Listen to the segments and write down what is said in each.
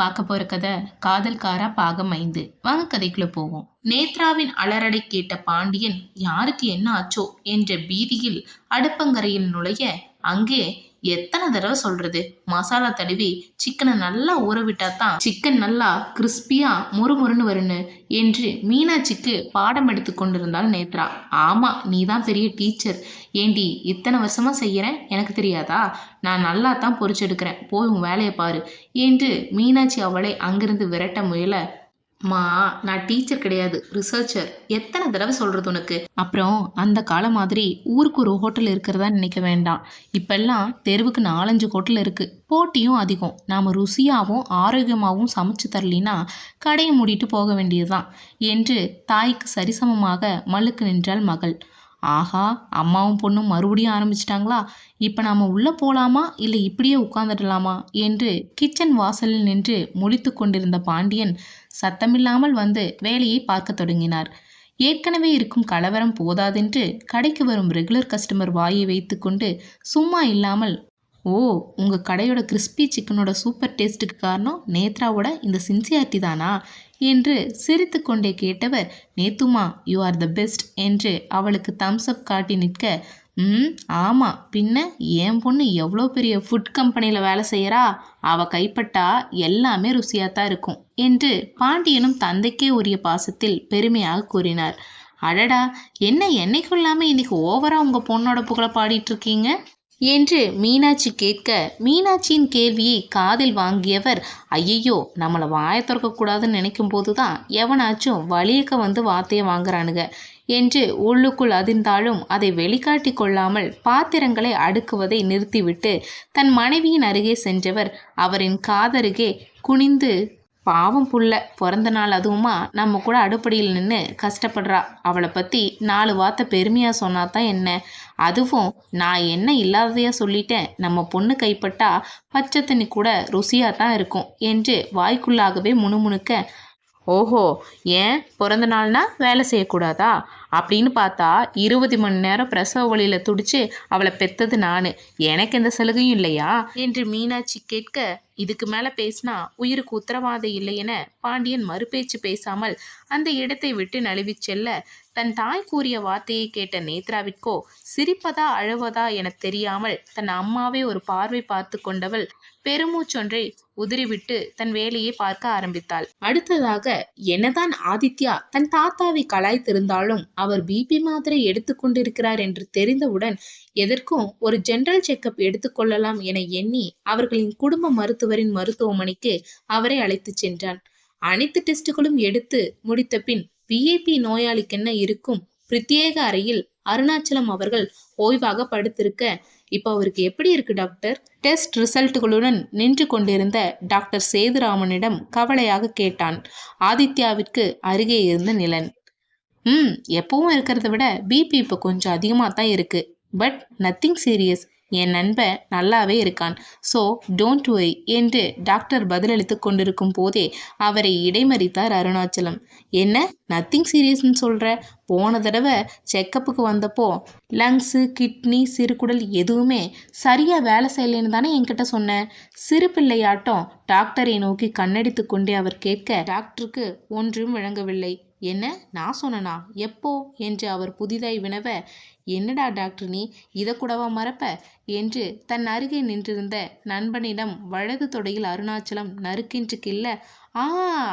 பார்க்க போற கதை காதல்காரா பாகம் ஐந்து. வாங்க கதைக்குள்ள போவோம். நேத்ராவின் அலறடை கேட்ட பாண்டியன் யாருக்கு என்ன ஆச்சோ? என்ற பீதியில் அடுப்பங்கரையில் நுழைய அங்கே எத்தனை தடவை சொல்றது? மசாலா தடவி சிக்கனை நல்லா ஊற விட்டா தான் சிக்கன் நல்லா கிறிஸ்பியா முறுமுறுன்னு வருன்னு என்று மீனாட்சிக்கு பாடம் எடுத்து கொண்டிருந்தாள் நேத்ரா. ஆமா நீ தான் பெரிய டீச்சர் ஏண்டி இத்தனை வருஷமா செய்யறேன்? எனக்கு தெரியாதா? நான் நல்லா தான் பொறிச்செடுக்கிறேன் போய் உன் வேலையை பாரு என்று மீனாட்சி அவளை அங்கிருந்து விரட்ட முயல. மா நான் டீச்சர் கிடையாது ரிசர்ச்சர் எத்தனை தடவை சொல்கிறது உனக்கு? அப்புறம் அந்த காலம் மாதிரி ஊருக்கு ஒரு ஹோட்டல் இருக்கிறதா நினைக்க வேண்டாம். இப்பெல்லாம் தெருவுக்கு நாலஞ்சு ஹோட்டல் இருக்குது போட்டியும் அதிகம். நாம் ருசியாகவும் ஆரோக்கியமாகவும் சமைச்சு தரலினா கடையை மூடிட்டு போக வேண்டியதுதான். என்று தாய்க்கு சரிசமமாக மழுக்கு நின்றாள் மகள். ஆஹா அம்மாவும் பொண்ணும் மறுபடியும் ஆரம்பிச்சிட்டாங்களா? இப்போ நாம் உள்ளே போகலாமா இல்லை இப்படியே உட்காந்துடலாமா என்று கிச்சன் வாசலில் நின்று முழித்து கொண்டிருந்த பாண்டியன் சத்தமில்லாமல் வந்து வேலையை பார்க்க தொடங்கினார். ஏற்கனவே இருக்கும் கலவரம் போதாதென்று கடைக்கு வரும் ரெகுலர் கஸ்டமர் வாயை வைத்துக்கொண்டு சும்மா இல்லாமல் ஓ உங்கள் கடையோட கிறிஸ்பி சிக்கனோட சூப்பர் டேஸ்ட்டுக்கு காரணம் நேத்ராவோட இந்த சின்சியாரிட்டி தானா? என்று சிரித்து கொண்டே கேட்டவர் நேத்துமா யூ ஆர் த பெஸ்ட் என்று அவளுக்கு தம்ஸ் அப் காட்டி நிற்க ம் ஆமாம் பின்ன என் பொண்ணு எவ்வளோ பெரிய ஃபுட் கம்பெனியில் வேலை செய்கிறா அவள் கைப்பட்டா எல்லாமே ருசியாக தான் இருக்கும் என்று பாண்டியனும் தந்தைக்கே உரிய பாசத்தில் பெருமையாக கூறினார். அடடா என்ன என்னைக்குள்ளாமல் இன்னைக்கு ஓவராக உங்கள் பொண்ணோட புகழை பாடிட்டு இருக்கீங்க? என்று மீனாட்சி கேட்க மீனாட்சியின் கேள்வியை காதில் வாங்கியவர் ஐயையோ நம்மளை வாயை திறக்கக்கூடாதுன்னு நினைக்கும் போது தான் எவனாச்சும் வழியக்க வந்து வார்த்தையை வாங்குறானுங்க. என்று உள்ளுக்குள் அதிர்ந்தாலும் அதை வெளிக்காட்டி கொள்ளாமல் பாத்திரங்களை அடுக்குவதை நிறுத்திவிட்டு தன் மனைவியின் அருகே சென்றவர் அவரின் காதருகே குனிந்து பாவம் புள்ள. பிறந்த நாள் அதுவுமா? நம்ம கூட அடுப்படியில் நின்று கஷ்டப்படுறா. அவளை பற்றி நாலு வார்த்தை பெருமையாக சொன்னா தான் என்ன? அதுவும் நான் என்ன இல்லாததையா சொல்லிட்டேன். நம்ம பொண்ணு கைப்பட்டா பச்சை தண்ணி கூட ருசியாக தான் இருக்கும் என்று வாய்க்குள்ளாகவே முணுமுணுக்க ஓஹோ ஏன்? பிறந்த நாள்னா வேலை செய்யக்கூடாதா? அப்படின்னு பார்த்தா இருபது மணி நேரம் பிரசவ வழியில் துடிச்சு அவளை பெத்தது நான். எனக்கு எந்த சலுகையும் இல்லையா? என்று மீனாட்சி கேட்க இதுக்கு மேலே பேசினா உயிருக்கு உத்தரவாதம் இல்லை என பாண்டியன் மறுபேச்சு பேசாமல் அந்த இடத்தை விட்டு நழுவி செல்ல தன் தாய் கூறிய வார்த்தையை கேட்ட நேத்ராவிற்கோ சிரிப்பதா அழுவதா என தெரியாமல் தன் அம்மாவை ஒரு பார்வை பார்த்து கொண்டவள் பெருமூச்சொன்றை உதிரிவிட்டு தன் வேலையை பார்க்க ஆரம்பித்தாள். அடுத்ததாக என்னதான் ஆதித்யா தன் தாத்தாவை கலாய்த்திருந்தாலும் அவர் பிபி மாத்திரை எடுத்துக்கொண்டிருக்கிறார் என்று தெரிந்தவுடன் எதற்கும் ஒரு ஜெனரல் செக்கப் எடுத்துக்கொள்ளலாம் என எண்ணி அவர்களின் குடும்ப மருத்துவரின் மருத்துவமனைக்கு அவரை அழைத்துச் சென்றான். அனைத்து டெஸ்டுகளும் எடுத்து முடித்த பின் விஐபி நோயாளிக்கென்ன இருக்கும்? பிரத்யேக அறையில் அருணாச்சலம் அவர்கள் ஓய்வாக படுத்திருக்க இப்போ அவருக்கு எப்படி இருக்கு டாக்டர் டெஸ்ட் ரிசல்ட்டுகளுடன் நின்று கொண்டிருந்த டாக்டர் சேதுராமனிடம் கவலையாக கேட்டான். ஆதித்யாவிற்கு அருகே இருந்த நிலன். ம் எப்பவும் இருக்கிறத விட பிபி இப்போ கொஞ்சம் அதிகமாக தான் இருக்குது பட் நத்திங் சீரியஸ் என் நண்பன் நல்லாவே இருக்கான். ஸோ டோன்ட் ஒரி என்று டாக்டர் பதிலளித்து கொண்டிருக்கும் போதே அவரை இடைமறித்தார் அருணாச்சலம். என்ன? நத்திங் சீரியஸ்னு சொல்கிற போன தடவை செக்கப்புக்கு வந்தப்போ லங்ஸு கிட்னி சிறுகுடல் எதுவுமே சரியாக வேலை செய்யலைன்னு தானே என்கிட்ட சொன்னேன் சிறு பிள்ளையாட்டம் டாக்டரை நோக்கி கண்ணடித்து கொண்டே அவர் கேட்க டாக்டருக்கு ஒன்றும் விளங்கவில்லை. என்ன? நான் சொன்னனா? எப்போ? என்று அவர் புதிதாய் வினவ என்னடா டாக்டர் நீ? இதை கூடவா மறப்ப? என்று தன் அருகே நின்றிருந்த நண்பனிடம் வலது தொடையில் அருணாச்சலம் நறுக்கின்று கில்ல ஆ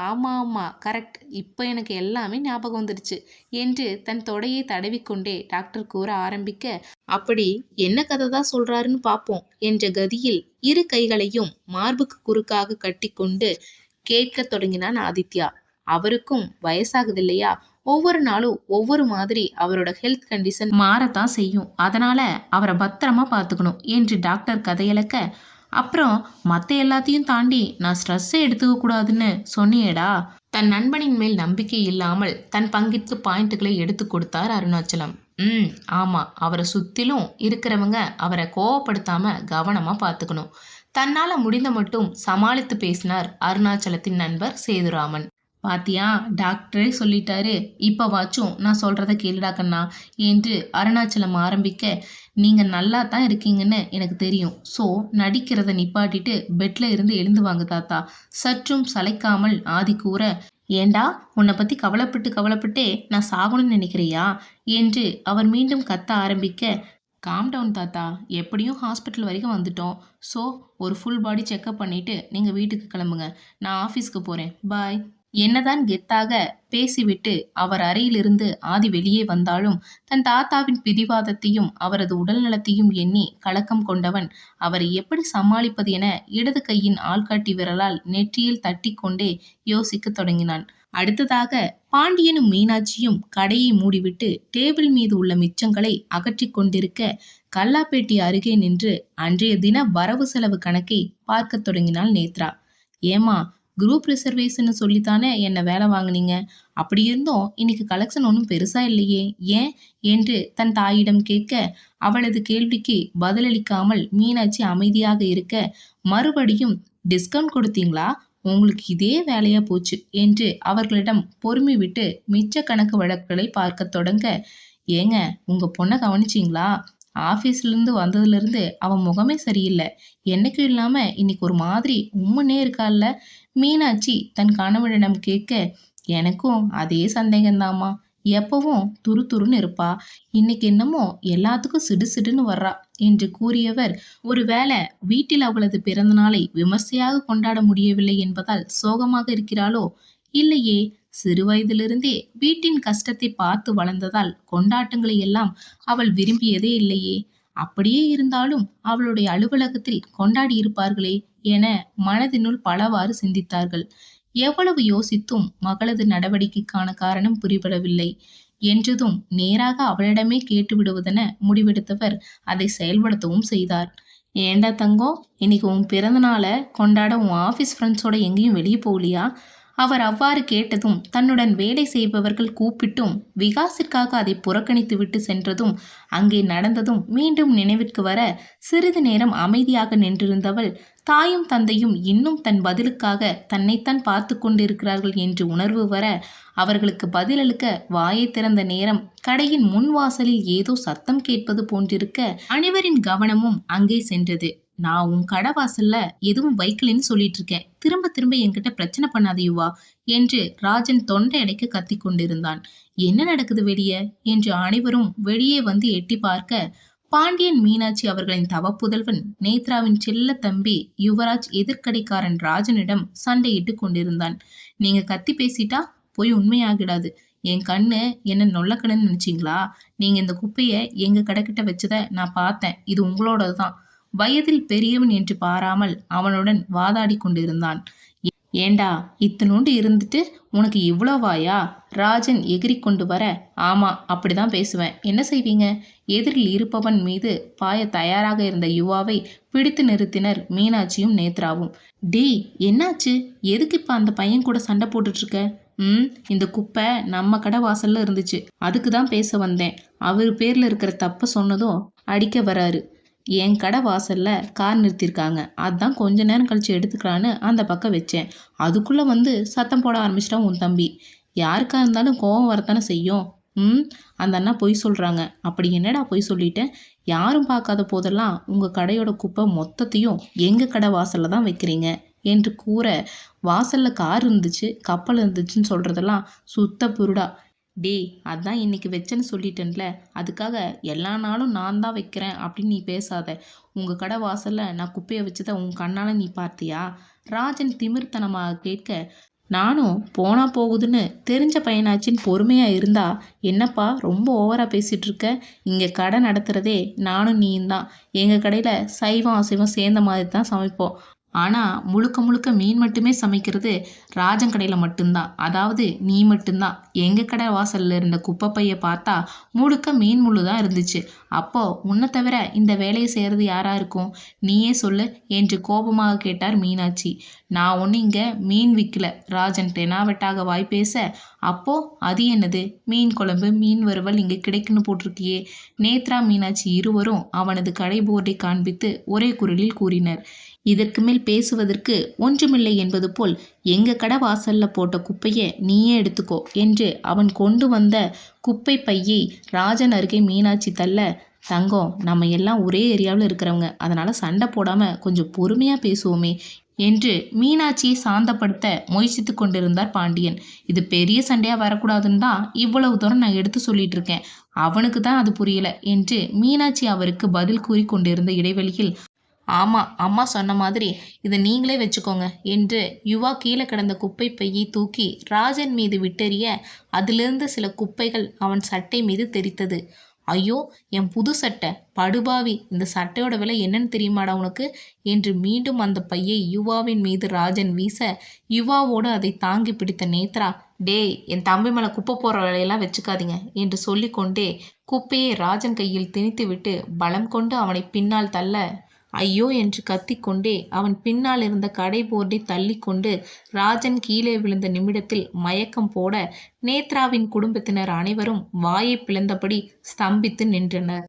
ஆமாம் ஆமாம் கரெக்ட் இப்போ எனக்கு எல்லாமே ஞாபகம் வந்துடுச்சு என்று தன் தொடையை தடவிக்கொண்டே டாக்டர் கூற ஆரம்பிக்க அப்படி என்ன கதை தான் சொல்றாருன்னு பார்ப்போம் என்ற கதியில் இரு கைகளையும் மார்புக்கு குறுக்காக கட்டிக்கொண்டு கேட்கத் தொடங்கினான் ஆதித்யா. அவருக்கும் வயசாகுது இல்லையா ஒவ்வொரு நாளும் ஒவ்வொரு மாதிரி அவரோட ஹெல்த் கண்டிஷன் மாறத்தான் செய்யும். அதனால அவரை பத்திரமா பார்த்துக்கணும் என்று டாக்டர் கதையளக்க அப்புறம் மற்ற எல்லாத்தையும் தாண்டி நான் ஸ்ட்ரெஸ்ஸை எடுத்துக்க கூடாதுன்னு சொன்னியேடா. தன் நண்பனின் மேல் நம்பிக்கை இல்லாமல் தன் பங்கிற்கு பாயிண்ட்டுகளை எடுத்து கொடுத்தார் அருணாச்சலம். ம் ஆமாம் அவரை சுற்றிலும் இருக்கிறவங்க அவரை கோவப்படுத்தாம கவனமாக பார்த்துக்கணும். தன்னால் முடிந்த மட்டும் சமாளித்து பேசினார் அருணாச்சலத்தின் நண்பர் சேதுராமன். பாத்தியா? டாக்டரே சொல்லிட்டாரு. இப்போவாச்சும் நான் சொல்றத கேளுடா கண்ணா. என்று அருணாச்சலம் ஆரம்பிக்க நீங்க நல்லா தான் இருக்கீங்கன்னு எனக்கு தெரியும். ஸோ நடிக்கிறத நிப்பாட்டிட்டு பெட்ல இருந்து எழுந்து வாங்க தாத்தா. சற்றும் சளைக்காமல் ஆதி கூற ஏண்டா உன்னை பத்தி கவலைப்பட்டு கவலைப்பட்டே நான் சாகணும்னு நினைக்கிறியா? என்று அவர் மீண்டும் கத்த ஆரம்பிக்க காம் டவுன் தாத்தா. எப்படியும் ஹாஸ்பிட்டல் வரைக்கும் வந்துட்டோம். ஸோ ஒரு ஃபுல் பாடி செக்கப் பண்ணிவிட்டு நீங்கள் வீட்டுக்கு கிளம்புங்க. நான் ஆஃபீஸ்க்கு போகிறேன் பாய். என்னதான் கெத்தாக பேசிவிட்டு அவர் அறையிலிருந்து ஆதி வெளியே வந்தாலும் தன் தாத்தாவின் பிடிவாதத்தையும் அவரது உடல்நலத்தையும் எண்ணி கலக்கம் கொண்டவன் அவரை எப்படி சமாளிப்பது என இடது கையின் ஆள்காட்டி விரலால் நெற்றியில் தட்டி கொண்டே யோசிக்கத் தொடங்கினான். அடுத்ததாக பாண்டியனும் மீனாட்சியும் கடையை மூடிவிட்டு டேபிள் மீது உள்ள மிச்சங்களை அகற்றி கொண்டிருக்க கல்லாப்பேட்டி அருகே நின்று அன்றைய தின வரவு செலவு கணக்கை பார்க்கத் தொடங்கினாள் நேத்ரா. ஏமா குரூப் ரிசர்வேஷன் சொல்லித்தானே என்னை வேலை வாங்கினீங்க? அப்படி இருந்தும் இன்னைக்கு கலெக்ஷன் ஒன்றும் பெருசா இல்லையே. ஏன்? என்று தன் தாயிடம் கேட்க அவளது கேள்விக்கு பதிலளிக்காமல் மீனாட்சி அமைதியாக இருக்க மறுபடியும் டிஸ்கவுண்ட் கொடுத்தீங்களா? உங்களுக்கு இதே வேலையா போச்சு என்று அவர்களிடம் பொறுமை விட்டு மிச்ச கணக்கு வழக்குகளை பார்க்க தொடங்க ஏங்க உங்க பொண்ணை கவனிச்சிங்களா? ஆஃபீஸ்லேருந்து வந்ததுலேருந்து அவன் முகமே சரியில்லை. என்னைக்கும் இல்லாமல் இன்னைக்கு ஒரு மாதிரி உம்முன்னே இருக்கால்ல மீனாட்சி தன் கணவனிடம் கேட்க எனக்கும் அதே சந்தேகம்தாம்மா. எப்பவும் துரு துருன்னு இருப்பா. இன்னைக்கு என்னமோ எல்லாத்துக்கும் சிடு சிடுன்னு வர்றா என்று கூறியவர். ஒருவேளை வீட்டில் அவளது பிறந்த நாளை விமர்சையாக கொண்டாட முடியவில்லை என்பதால் சோகமாக இருக்கிறாளோ? இல்லையே. சிறு வயதிலிருந்தே வீட்டின் கஷ்டத்தை பார்த்து வளர்ந்ததால் கொண்டாட்டங்களை எல்லாம் அவள் விரும்பியதே இல்லையே. அப்படியே இருந்தாலும் அவளுடைய அலுவலகத்தில் கொண்டாடி இருப்பார்களே என மனதினுள் பலவாறு சிந்தித்தார்கள். எவ்வளவு யோசித்தும் மகளது நடவடிக்கைக்கான காரணம் புரிபடவில்லை என்றதும் நேராக அவளிடமே கேட்டு விடுவதென முடிவெடுத்தவர் அதை செயல்படுத்தவும் செய்தார். ஏண்டா தங்கம் இன்னைக்கு உன் பிறந்த நாளை கொண்டாட உன் ஆஃபீஸ் ஃப்ரெண்ட்ஸோட எங்கேயும் வெளியே போகலையா? அவர் அவ்வாறு கேட்டதும் தன்னுடன் வேலை செய்பவர்கள் கூப்பிட்டும் விகாசிற்காக அதை புறக்கணித்துவிட்டு சென்றதும் அங்கே நடந்ததும் மீண்டும் நினைவிற்கு வர சிறிது நேரம் அமைதியாக நின்றிருந்தவள் தாயும் தந்தையும் இன்னும் தன் பதிலுக்காக தன்னைத்தான் பார்த்து கொண்டிருக்கிறார்கள் என்று உணர்வு வர அவர்களுக்கு பதிலளிக்க வாயை திறந்த நேரம் கடையின் முன் வாசலில் ஏதோ சத்தம் கேட்பது போன்றிருக்க அனைவரின் கவனமும் அங்கே சென்றது. நான் உன் கடை வாசல்ல எதுவும் வைக்கலன்னு சொல்லிட்டு இருக்கேன் திரும்ப திரும்ப என்கிட்ட பிரச்சனை பண்ணாத யுவா என்று ராஜன் தொண்டை அடைக்க கத்தி கொண்டிருந்தான். என்ன நடக்குது வெளியே? என்று அனைவரும் வெளியே வந்து எட்டி பார்க்க பாண்டியன் மீனாட்சி அவர்களின் தவப்புதல்வன் நேத்ராவின் செல்ல தம்பி யுவராஜ் எதிர்க்கடைக்காரன் ராஜனிடம் சண்டையிட்டு கொண்டிருந்தான். நீங்க கத்தி பேசிட்டா போய் உண்மையாகிடாது. என் கண்ணு என்ன நொல்லக்கணும்னு நினைச்சிங்களா? நீங்க இந்த குப்பையை எங்க கடைக்கிட்ட வச்சத நான் பார்த்தேன். இது உங்களோடது தான் வயதில் பெரியவன் என்று பாராமல் அவனுடன் வாதாடி கொண்டிருந்தான். ஏண்டா இத்தனோண்டு இருந்துட்டு உனக்கு இவ்வளோவாயா ராஜன் எகிரி கொண்டு வர ஆமா அப்படிதான் பேசுவேன். என்ன செய்வீங்க? எதிரில் இருப்பவன் மீது பாய தயாராக இருந்த யுவாவை பிடித்து நிறுத்தினர் மீனாட்சியும் நேத்ராவும். டேய் என்னாச்சு? எதுக்கு இப்ப அந்த பையன் கூட சண்டை போட்டுட்டு இருக்க ம் இந்த குப்பை நம்ம கடை வாசல்ல இருந்துச்சு. அதுக்கு தான் பேச வந்தேன். அவர் பேர்ல இருக்கிற தப்ப சொன்னதும் அடிக்க வராரு. என் கடை வாசலில் கார் நிறுத்தியிருக்காங்க அதான் கொஞ்ச நேரம் கழித்து எடுத்துக்கலான்னு அந்த பக்கம் வச்சேன். அதுக்குள்ளே வந்து சத்தம் போட ஆரம்பிச்சிட்டான் உன் தம்பி. யாருக்காக இருந்தாலும் கோவம் வரத்தானே செய்யும். ம் அந்த அண்ணா பொய் சொல்கிறாங்க அப்படி என்னடா பொய் சொல்லிட்டேன் யாரும் பார்க்காத போதெல்லாம் உங்கள் கடையோட குப்பை மொத்தத்தையும் எங்கள் கடை வாசலில் தான் வைக்கிறீங்க? என்று கூற வாசலில் கார் இருந்துச்சு கப்பல் இருந்துச்சுன்னு சொல்கிறதெல்லாம் சுத்த புருடா. டேய் அதான் இன்னைக்கு வச்சேன்னு சொல்லிட்டேன்ல. அதுக்காக எல்லா நாளும் நான் தான் வைக்கிறேன் அப்படின்னு நீ பேசாத. உங்கள் கடை வாசலில் நான் குப்பையை வச்சதை உன் கண்ணால் நீ பார்த்தியா? ராஜன் திமிர்த்தனமாக கேட்க நானும் போனா போகுதுன்னு தெரிஞ்ச பையனாச்சின்னு பொறுமையாக இருந்தா என்னப்பா ரொம்ப ஓவராக பேசிகிட்டு இருக்க? இங்கே கடை நடத்துகிறதே நானும் நீயும் தான். எங்கள் கடையில் சைவம் அசைவம் சேர்ந்த மாதிரி தான் சமைப்போம். ஆனால் முழுக்க முழுக்க மீன் மட்டுமே சமைக்கிறது ராஜன் கடையில் மட்டும்தான். அதாவது நீ மட்டும்தான். எங்கள் கடை வாசலில் இருந்த குப்பை பையை பார்த்தா முழுக்க மீன் முள்ளு தான் இருந்துச்சு. அப்போ உன்னை தவிர இந்த வேலையை செய்கிறது யாராக இருக்கும்? நீயே சொல்லு என்று கோபமாக கேட்டார் மீனாட்சி. நான் ஒன்று இங்கே மீன் விற்கல ராஜன் டெனாவெட்டாக வாய் பேச அப்போ அது என்னது? மீன் குழம்பு மீன் வறுவல் இங்கே கிடைக்குன்னு போட்டிருக்கியே. நேத்ரா மீனாட்சி இருவரும் அவனது கடை போர்டை காண்பித்து ஒரே குரலில் கூறினர். இதற்கு மேல் பேசுவதற்கு ஒன்றுமில்லை என்பது போல் எங்க கடை வாசல்ல போட்ட குப்பையை நீயே எடுத்துக்கோ என்று அவன் கொண்டு வந்த குப்பை பையை ராஜன் அருகே மீனாட்சி தள்ள தங்கம் நம்ம எல்லாம் ஒரே ஏரியாவில் இருக்கிறவங்க. அதனால் சண்டை போடாமல் கொஞ்சம் பொறுமையாக பேசுவோமே என்று மீனாட்சியை சாந்தப்படுத்த முயற்சித்து கொண்டிருந்தார் பாண்டியன். இது பெரிய சண்டையாக வரக்கூடாதுன்னு தான் இவ்வளவு தூரம் நான் எடுத்து சொல்லிட்டு இருக்கேன். அவனுக்கு தான் அது புரியல என்று மீனாட்சி அவருக்கு பதில் கூறி கொண்டிருந்த இடைவெளியில் ஆமா அம்மா சொன்ன மாதிரி இதை நீங்களே வச்சுக்கோங்க என்று யுவா கீழே கிடந்த குப்பை பையை தூக்கி ராஜன் மீது விட்டெறிய அதிலிருந்து சில குப்பைகள் அவன் சட்டை மீது தெரித்தது. ஐயோ என் புது சட்டை. படுபாவி இந்த சட்டையோட விலை என்னன்னு தெரியுமாடா உனக்கு? என்று மீண்டும் அந்த பையை யுவாவின் மீது ராஜன் வீச யுவாவோடு அதை தாங்கி பிடித்த நேத்ரா டேய் என் தம்பி மேலே குப்பை போடுற வேலையெல்லாம் வச்சுக்காதீங்க என்று சொல்லிக்கொண்டே குப்பையை ராஜன் கையில் திணித்துவிட்டு பலம் கொண்டு அவனை பின்னால் தள்ள ஐயோ என்று கத்திக்கொண்டே அவன் பின்னால் இருந்த கடை போர்டை தள்ளிக்கொண்டு ராஜன் கீழே விழுந்த நிமிடத்தில் மயக்கம் போட நேத்ராவின் குடும்பத்தினர் அனைவரும் வாயை பிளந்தபடி ஸ்தம்பித்து நின்றனர்.